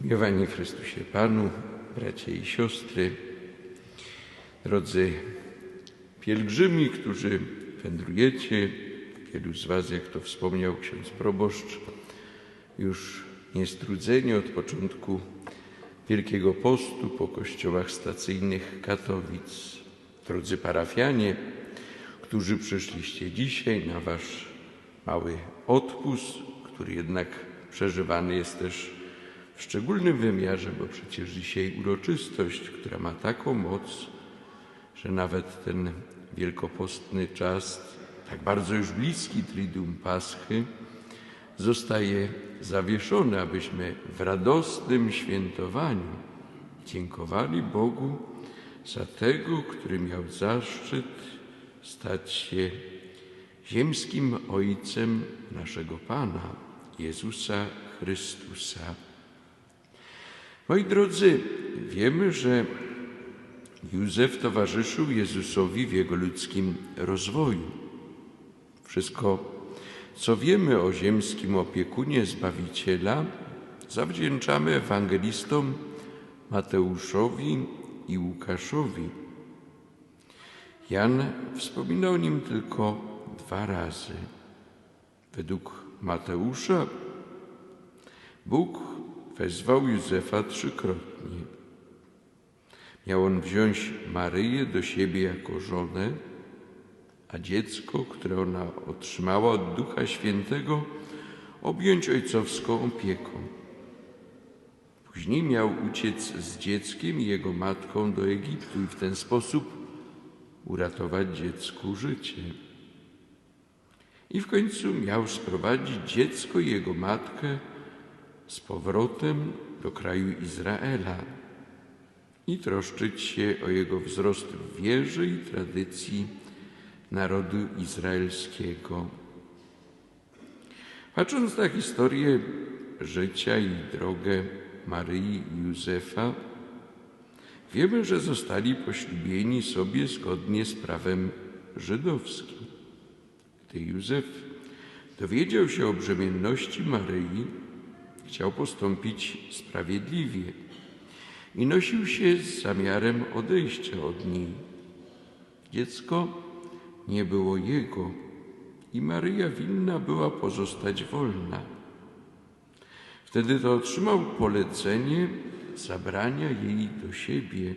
Miłowani w Chrystusie Panu, bracia i siostry, drodzy pielgrzymi, którzy wędrujecie, wielu z Was, jak to wspomniał ksiądz proboszcz, już niestrudzenie od początku Wielkiego Postu po kościołach stacyjnych Katowic. Drodzy parafianie, którzy przyszliście dzisiaj na Wasz mały odpust, który jednak przeżywany jest też w szczególnym wymiarze, bo przecież dzisiaj uroczystość, która ma taką moc, że nawet ten wielkopostny czas, tak bardzo już bliski Triduum Paschy, zostaje zawieszony, abyśmy w radosnym świętowaniu dziękowali Bogu za tego, który miał zaszczyt stać się ziemskim Ojcem naszego Pana, Jezusa Chrystusa. Moi drodzy, wiemy, że Józef towarzyszył Jezusowi w jego ludzkim rozwoju. Wszystko, co wiemy o ziemskim opiekunie Zbawiciela, zawdzięczamy ewangelistom Mateuszowi i Łukaszowi. Jan wspomina o nim tylko dwa razy. Według Mateusza Bóg wezwał Józefa trzykrotnie. Miał on wziąć Maryję do siebie jako żonę, a dziecko, które ona otrzymała od Ducha Świętego, objąć ojcowską opieką. Później miał uciec z dzieckiem i jego matką do Egiptu i w ten sposób uratować dziecku życie. I w końcu miał sprowadzić dziecko i jego matkę z powrotem do kraju Izraela i troszczyć się o jego wzrost w wierze i tradycji narodu izraelskiego. Patrząc na historię życia i drogę Maryi i Józefa, wiemy, że zostali poślubieni sobie zgodnie z prawem żydowskim. Gdy Józef dowiedział się o brzemienności Maryi, chciał postąpić sprawiedliwie i nosił się z zamiarem odejścia od niej. Dziecko nie było jego i Maryja winna była pozostać wolna. Wtedy to otrzymał polecenie zabrania jej do siebie,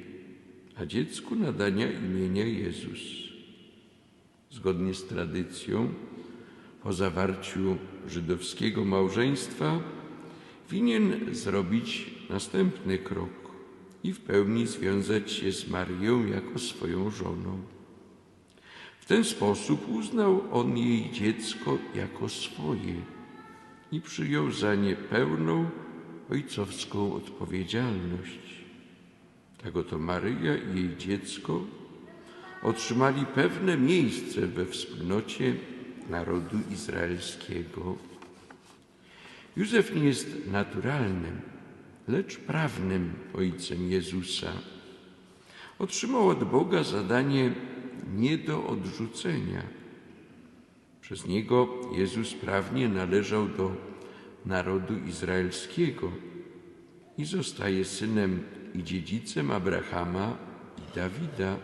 a dziecku nadania imienia Jezus. Zgodnie z tradycją, po zawarciu żydowskiego małżeństwa, winien zrobić następny krok i w pełni związać się z Marią jako swoją żoną. W ten sposób uznał on jej dziecko jako swoje i przyjął za nie pełną ojcowską odpowiedzialność. Tak oto Maryja i jej dziecko otrzymali pewne miejsce we wspólnocie narodu izraelskiego. Józef nie jest naturalnym, lecz prawnym ojcem Jezusa. Otrzymał od Boga zadanie nie do odrzucenia. Przez niego Jezus prawnie należał do narodu izraelskiego i zostaje synem i dziedzicem Abrahama i Dawida,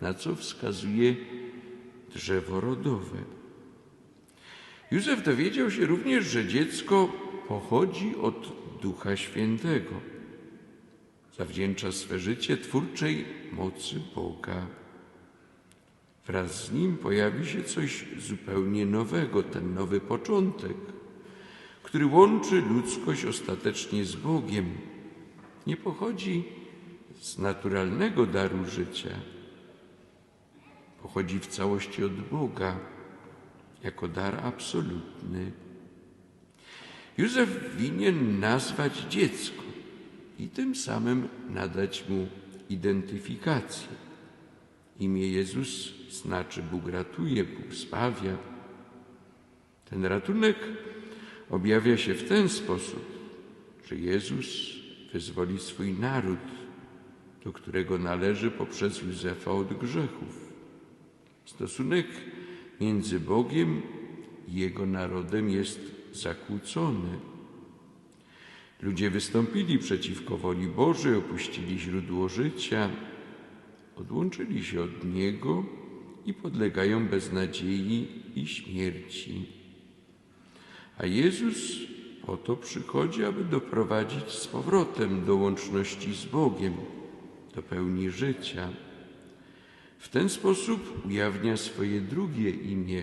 na co wskazuje drzewo rodowe. Józef dowiedział się również, że dziecko pochodzi od Ducha Świętego. Zawdzięcza swe życie twórczej mocy Boga. Wraz z nim pojawi się coś zupełnie nowego, ten nowy początek, który łączy ludzkość ostatecznie z Bogiem. Nie pochodzi z naturalnego daru życia, pochodzi w całości od Boga jako dar absolutny. Józef winien nazwać dziecko i tym samym nadać mu identyfikację. Imię Jezus znaczy Bóg ratuje, Bóg zbawia. Ten ratunek objawia się w ten sposób, że Jezus wyzwoli swój naród, do którego należy poprzez Józefa od grzechów. Stosunek między Bogiem i Jego narodem jest zakłócony. Ludzie wystąpili przeciwko woli Bożej, opuścili źródło życia, odłączyli się od Niego i podlegają beznadziei i śmierci. A Jezus po to przychodzi, aby doprowadzić z powrotem do łączności z Bogiem, do pełni życia. W ten sposób ujawnia swoje drugie imię,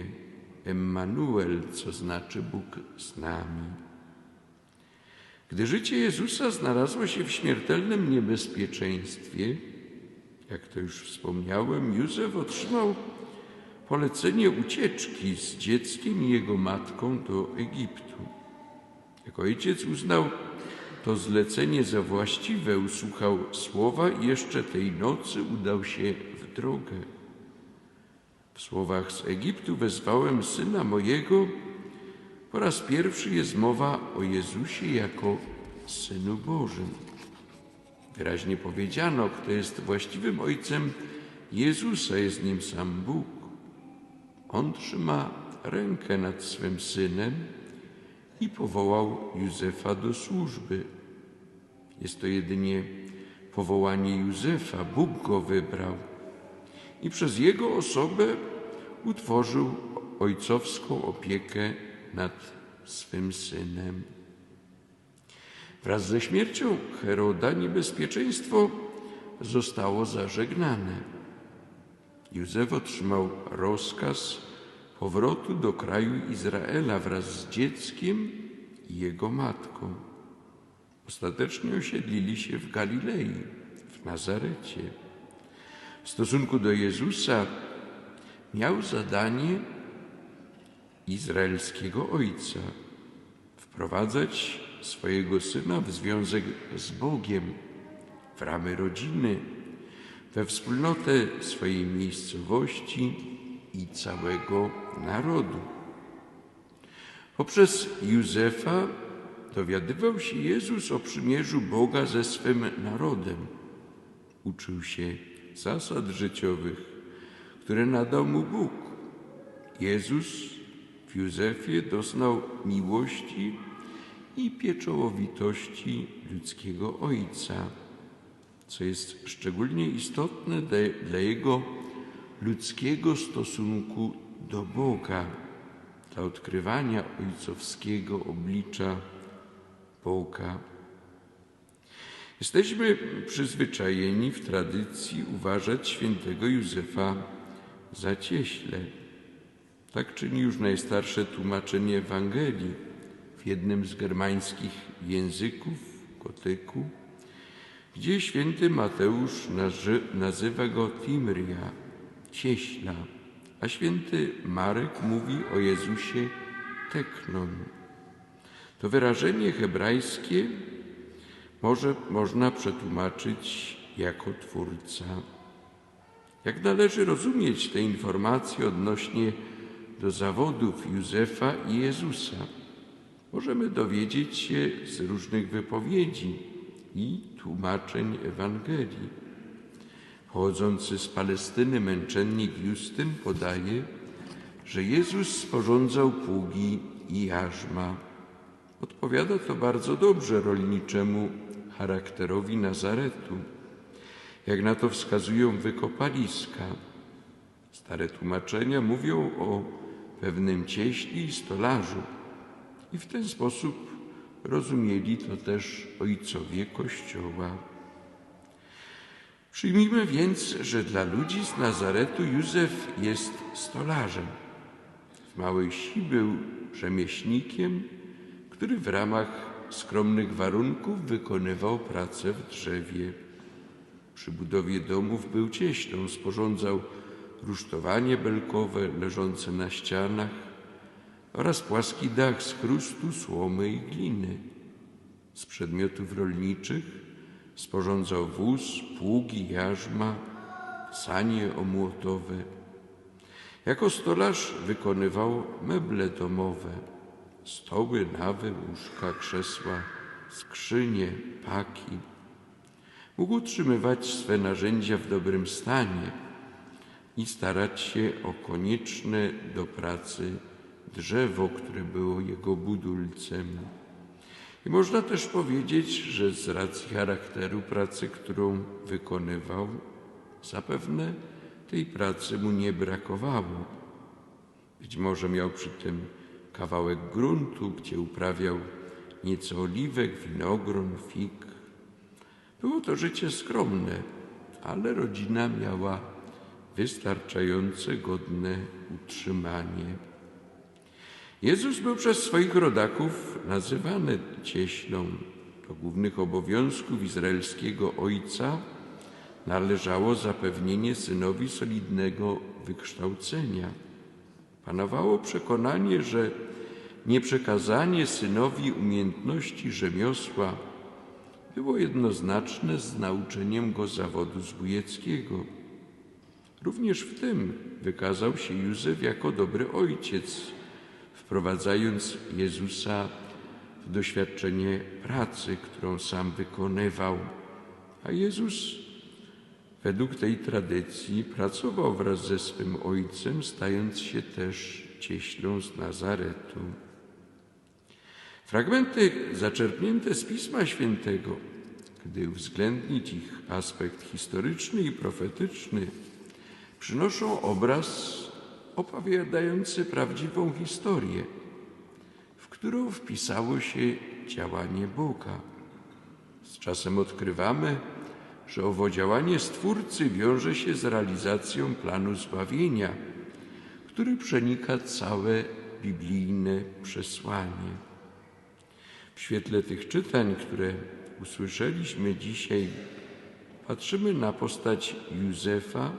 Emmanuel, co znaczy Bóg z nami. Gdy życie Jezusa znalazło się w śmiertelnym niebezpieczeństwie, jak to już wspomniałem, Józef otrzymał polecenie ucieczki z dzieckiem i jego matką do Egiptu. Jako ojciec uznał to zlecenie za właściwe, usłuchał słowa i jeszcze tej nocy udał się w drogę. W słowach z Egiptu wezwałem syna mojego. Po raz pierwszy jest mowa o Jezusie jako synu Bożym. Wyraźnie powiedziano, kto jest właściwym ojcem Jezusa, jest nim sam Bóg. On trzyma rękę nad swym synem i powołał Józefa do służby. Jest to jedynie powołanie Józefa, Bóg go wybrał i przez jego osobę utworzył ojcowską opiekę nad swym synem. Wraz ze śmiercią Heroda niebezpieczeństwo zostało zażegnane. Józef otrzymał rozkaz powrotu do kraju Izraela wraz z dzieckiem i jego matką. Ostatecznie osiedlili się w Galilei, w Nazarecie. W stosunku do Jezusa miał zadanie izraelskiego ojca wprowadzać swojego syna w związek z Bogiem, w ramy rodziny, we wspólnotę swojej miejscowości i całego narodu. Poprzez Józefa dowiadywał się Jezus o przymierzu Boga ze swym narodem. Uczył się zasad życiowych, które nadał mu Bóg. Jezus w Józefie doznał miłości i pieczołowitości ludzkiego Ojca, co jest szczególnie istotne dla, jego ludzkiego stosunku do Boga, dla odkrywania ojcowskiego oblicza Boga. Jesteśmy przyzwyczajeni w tradycji uważać świętego Józefa za cieśle. Tak czyni już najstarsze tłumaczenie Ewangelii w jednym z germańskich języków, gotyku, gdzie święty Mateusz nazywa go Timria, cieśla, a święty Marek mówi o Jezusie teknon. To wyrażenie hebrajskie może można przetłumaczyć jako Twórca. Jak należy rozumieć te informacje odnośnie do zawodów Józefa i Jezusa? Możemy dowiedzieć się z różnych wypowiedzi i tłumaczeń Ewangelii. Pochodzący z Palestyny męczennik Justyn podaje, że Jezus sporządzał pługi i jarzma. Odpowiada to bardzo dobrze rolniczemu charakterowi Nazaretu, jak na to wskazują wykopaliska. Stare tłumaczenia mówią o pewnym cieśli i stolarzu i w ten sposób rozumieli to też ojcowie Kościoła. Przyjmijmy więc, że dla ludzi z Nazaretu Józef jest stolarzem. W małej wsi był rzemieślnikiem, który w ramach skromnych warunków wykonywał pracę w drzewie. Przy budowie domów był cieślą, sporządzał rusztowanie belkowe leżące na ścianach oraz płaski dach z chrustu, słomy i gliny. Z przedmiotów rolniczych sporządzał wóz, pługi, jarzma, sanie omłotowe. Jako stolarz wykonywał meble domowe, stoły, nawy, łóżka, krzesła, skrzynie, paki. Mógł utrzymywać swe narzędzia w dobrym stanie i starać się o konieczne do pracy drzewo, które było jego budulcem. I można też powiedzieć, że z racji charakteru pracy, którą wykonywał, zapewne tej pracy mu nie brakowało. Być może miał przy tym kawałek gruntu, gdzie uprawiał nieco oliwek, winogron, fig. Było to życie skromne, ale rodzina miała wystarczające godne utrzymanie. Jezus był przez swoich rodaków nazywany cieślą. Do głównych obowiązków izraelskiego ojca należało zapewnienie synowi solidnego wykształcenia. Panowało przekonanie, że nieprzekazanie synowi umiejętności rzemiosła było jednoznaczne z nauczeniem go zawodu zbójeckiego. Również w tym wykazał się Józef jako dobry ojciec, wprowadzając Jezusa w doświadczenie pracy, którą sam wykonywał. A Jezus według tej tradycji pracował wraz ze swym ojcem, stając się też cieślą z Nazaretu. Fragmenty zaczerpnięte z Pisma Świętego, gdy uwzględnić ich aspekt historyczny i profetyczny, przynoszą obraz opowiadający prawdziwą historię, w którą wpisało się działanie Boga. Z czasem odkrywamy, że owo działanie Stwórcy wiąże się z realizacją planu zbawienia, który przenika całe biblijne przesłanie. W świetle tych czytań, które usłyszeliśmy dzisiaj, patrzymy na postać Józefa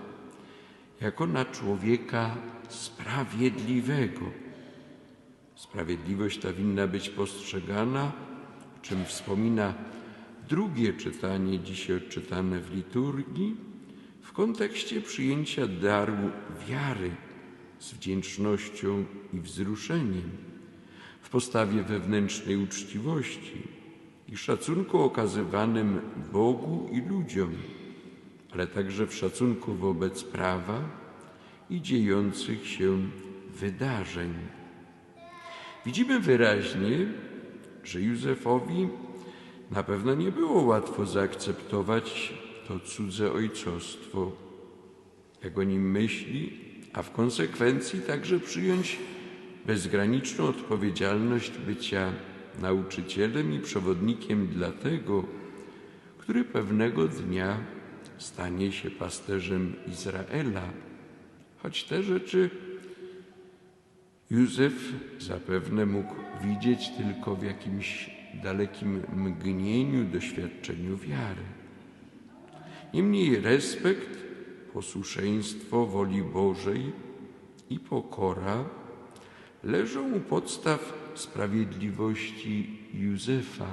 jako na człowieka sprawiedliwego. Sprawiedliwość ta winna być postrzegana, o czym wspomina drugie czytanie, dzisiaj odczytane w liturgii, w kontekście przyjęcia daru wiary z wdzięcznością i wzruszeniem, w postawie wewnętrznej uczciwości i szacunku okazywanym Bogu i ludziom, ale także w szacunku wobec prawa i dziejących się wydarzeń. Widzimy wyraźnie, że Józefowi na pewno nie było łatwo zaakceptować to cudze ojcostwo, jak o nim myśli, a w konsekwencji także przyjąć bezgraniczną odpowiedzialność bycia nauczycielem i przewodnikiem dla tego, który pewnego dnia stanie się pasterzem Izraela, choć te rzeczy Józef zapewne mógł widzieć tylko w jakimś dalekim mgnieniu, doświadczeniu wiary. Niemniej respekt, posłuszeństwo woli Bożej i pokora leżą u podstaw sprawiedliwości Józefa,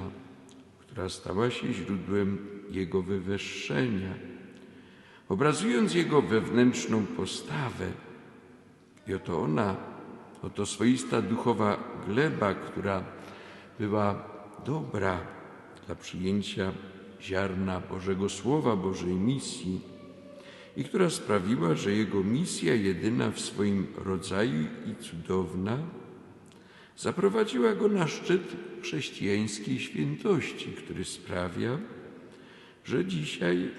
która stała się źródłem jego wywyższenia, obrazując jego wewnętrzną postawę. I oto ona, oto swoista duchowa gleba, która była dobra dla przyjęcia ziarna Bożego Słowa, Bożej misji i która sprawiła, że jego misja jedyna w swoim rodzaju i cudowna zaprowadziła go na szczyt chrześcijańskiej świętości, który sprawia, że dzisiaj,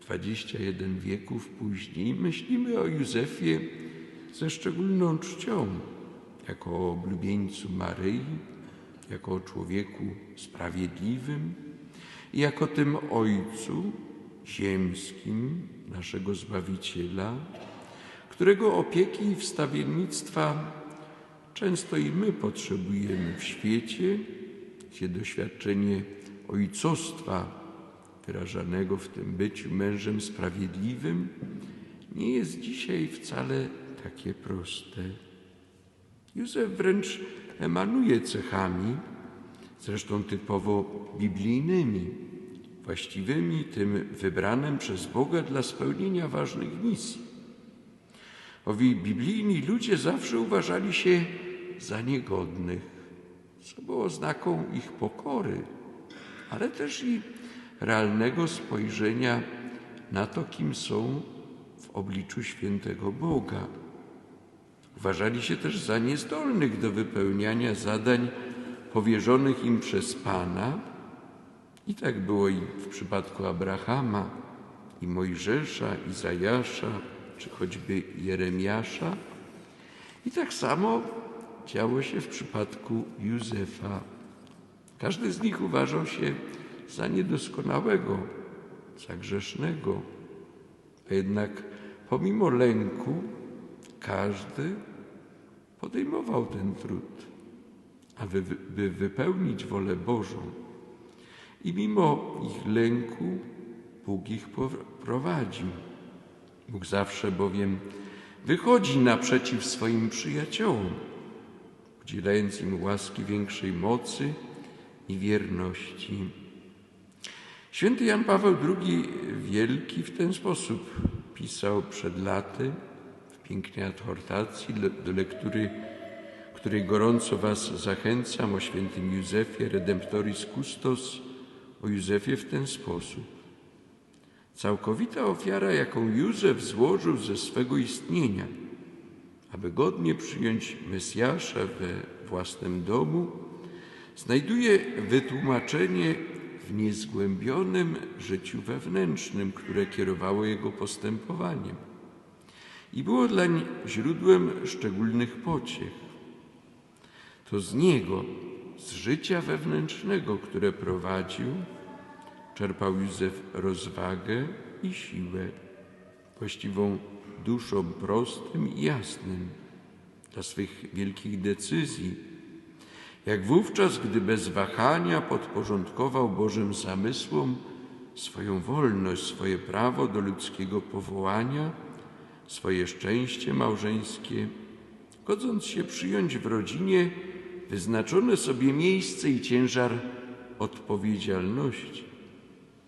21 wieków później, myślimy o Józefie ze szczególną czcią, jako o oblubieńcu Maryi, jako o człowieku sprawiedliwym jako tym Ojcu ziemskim naszego Zbawiciela, którego opieki i wstawiennictwa często i my potrzebujemy w świecie, gdzie doświadczenie ojcostwa wyrażanego w tym byciu mężem sprawiedliwym nie jest dzisiaj wcale takie proste. Józef wręcz emanuje cechami, zresztą typowo biblijnymi, właściwymi tym wybranym przez Boga dla spełnienia ważnych misji. Owi biblijni ludzie zawsze uważali się za niegodnych, co było znaką ich pokory, ale też i realnego spojrzenia na to, kim są w obliczu świętego Boga. Uważali się też za niezdolnych do wypełniania zadań powierzonych im przez Pana. I tak było i w przypadku Abrahama, i Mojżesza, Izajasza, czy choćby Jeremiasza. I tak samo działo się w przypadku Józefa. Każdy z nich uważał się za niedoskonałego, za grzesznego, a jednak pomimo lęku każdy podejmował ten trud, aby by wypełnić wolę Bożą. I mimo ich lęku Bóg ich prowadził. Bóg zawsze bowiem wychodzi naprzeciw swoim przyjaciołom, udzielając im łaski większej mocy i wierności. Święty Jan Paweł II Wielki w ten sposób pisał przed laty w pięknej adhortacji, do lektury której gorąco Was zachęcam o świętym Józefie Redemptoris Custos, o Józefie w ten sposób. Całkowita ofiara, jaką Józef złożył ze swego istnienia, aby godnie przyjąć Mesjasza we własnym domu, znajduje wytłumaczenie w niezgłębionym życiu wewnętrznym, które kierowało jego postępowaniem i było dlań źródłem szczególnych pociech. To z niego, z życia wewnętrznego, które prowadził, czerpał Józef rozwagę i siłę, właściwą duszą prostym i jasnym dla swych wielkich decyzji, jak wówczas, gdy bez wahania podporządkował Bożym zamysłom swoją wolność, swoje prawo do ludzkiego powołania, swoje szczęście małżeńskie, godząc się przyjąć w rodzinie wyznaczone sobie miejsce i ciężar odpowiedzialności,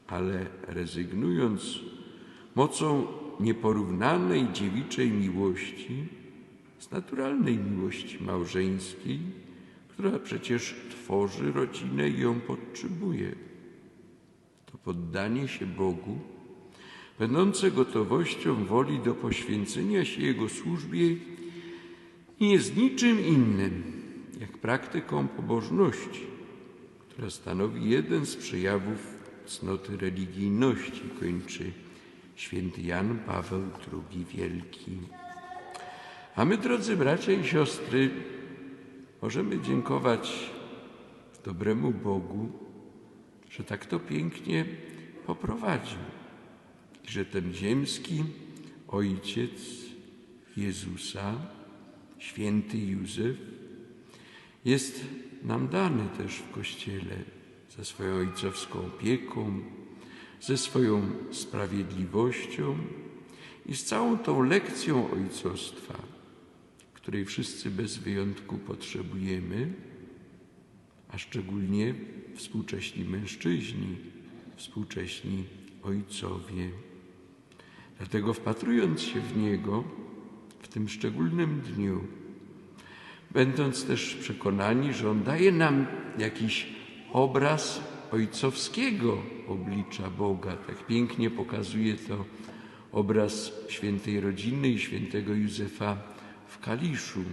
ale rezygnując mocą nieporównanej dziewiczej miłości z naturalnej miłości małżeńskiej, która przecież tworzy rodzinę i ją podtrzymuje. To poddanie się Bogu, będące gotowością woli do poświęcenia się Jego służbie, nie jest niczym innym jak praktyką pobożności, która stanowi jeden z przejawów cnoty religijności, kończy święty Jan Paweł II Wielki. A my, drodzy bracia i siostry, możemy dziękować dobremu Bogu, że tak to pięknie poprowadził i że ten ziemski Ojciec Jezusa, święty Józef, jest nam dany też w Kościele ze swoją ojcowską opieką, ze swoją sprawiedliwością i z całą tą lekcją ojcostwa, której wszyscy bez wyjątku potrzebujemy, a szczególnie współcześni mężczyźni, współcześni ojcowie. Dlatego wpatrując się w Niego w tym szczególnym dniu, będąc też przekonani, że On daje nam jakiś obraz ojcowskiego oblicza Boga. Tak pięknie pokazuje to obraz świętej rodziny i świętego Józefa w Kaliszu,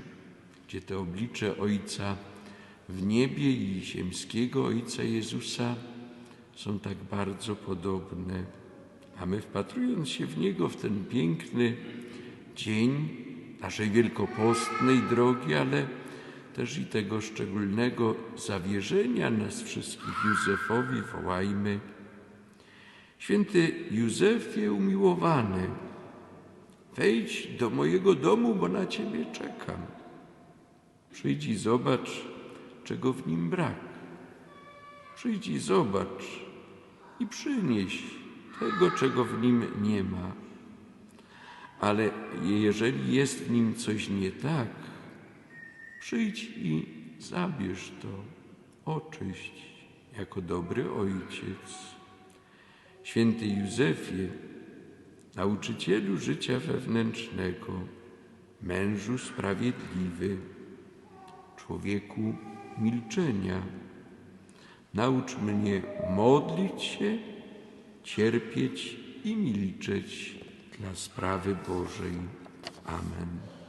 gdzie te oblicze Ojca w niebie i ziemskiego Ojca Jezusa są tak bardzo podobne. A my wpatrując się w Niego w ten piękny dzień, naszej wielkopostnej drogi, ale też i tego szczególnego zawierzenia nas wszystkich Józefowi wołajmy. Święty Józefie umiłowany, wejdź do mojego domu, bo na Ciebie czekam. Przyjdź i zobacz, czego w nim brak. Przyjdź i zobacz i przynieś tego, czego w nim nie ma. Ale jeżeli jest w nim coś nie tak, przyjdź i zabierz to, oczyść jako dobry ojciec. Święty Józefie, nauczycielu życia wewnętrznego, mężu sprawiedliwy, człowieku milczenia, naucz mnie modlić się, cierpieć i milczeć dla sprawy Bożej. Amen.